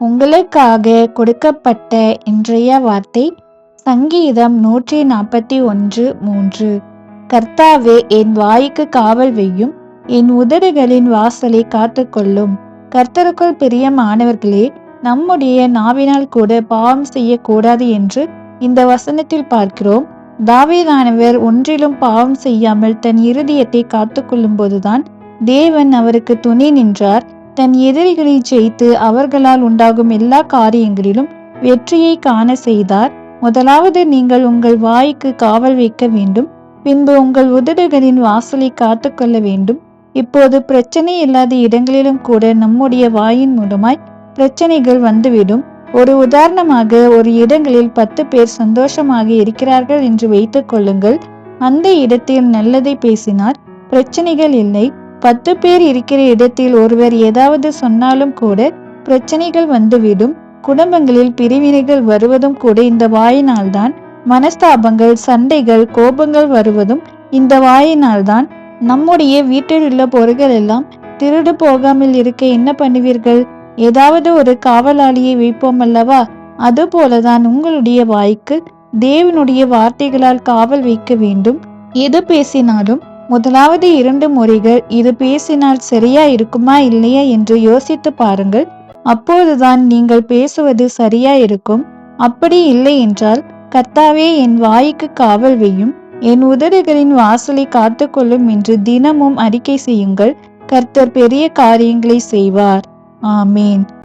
உங்களுக்காக கொடுக்கப்பட்ட இன்றைய வார்த்தை சங்கீதம் நூற்றி நாற்பத்தி ஒன்று மூன்று. கர்த்தாவே என் வாய்க்கு காவல் வையும் என் உதடுகளின் வாசலை காத்துக்கொள்ளும். கர்த்தருக்குள் பிரியமானவர்களே நம்முடைய நாவினால் கூட பாவம் செய்யக்கூடாது என்று இந்த வசனத்தில் பார்க்கிறோம். தாவீதானவர் ஒன்றிலும் பாவம் செய்யாமல் தன் இருதயத்தை காத்துக்கொள்ளும் போதுதான் தேவன் அவருக்கு துணை நின்றார். தன் எதிரிகளை ஜெயித்து அவர்களால் உண்டாகும் எல்லா காரியங்களிலும் வெற்றியை காண செய்தார். முதலாவது நீங்கள் உங்கள் வாய்க்கு காவல் வைக்க வேண்டும். பின்பு உங்கள் உதடுகளின் வாசலை காத்துக்கொள்ள வேண்டும். இப்போது பிரச்சனை இல்லாத இடங்களிலும் கூட நம்முடைய வாயின் மூலமாய் பிரச்சனைகள் வந்துவிடும். ஒரு உதாரணமாக ஒரு இடங்களில் பத்து பேர் சந்தோஷமாக இருக்கிறார்கள் என்று வைத்துக் கொள்ளுங்கள். அந்த இடத்தில் நல்லதை பேசினார் பிரச்சனைகள் இல்லை. பத்து பேர் இருக்கிற இடத்தில் ஒருவர் ஏதாவது சொன்னாலும் கூட பிரச்சனைகள் வந்துவிடும். குடும்பங்களில் பிரிவினைகள் வருவதும் கூட இந்த வாயினால்தான். மனஸ்தாபங்கள் சண்டைகள் கோபங்கள் வருவதும் இந்த வாயினால்தான். நம்முடைய வீட்டில் உள்ள பொருட்கள் எல்லாம் திருடு போகாமல் இருக்க என்ன பண்ணுவீர்கள்? ஏதாவது ஒரு காவலாளியை வைப்போம் அல்லவா? அதுபோலதான் உங்களுடைய வாய்க்கு தேவனுடைய வார்த்தைகளால் காவல் வைக்க வேண்டும். எது பேசினாலும் முதலாவது இரண்டு முறைகள் இது பேசினால் சரியா இருக்குமா இல்லையா என்று யோசித்து பாருங்கள். அப்போதுதான் நீங்கள் பேசுவது சரியா இருக்கும். அப்படி இல்லை என்றால் கர்த்தாவே என் வாய்க்கு காவல் வையும். என் உதடுகளின் வாசலை காத்துக்கொள்ளும் என்று தினமும் அறிக்கை செய்யுங்கள். கர்த்தர் பெரிய காரியங்களை செய்வார். Amen.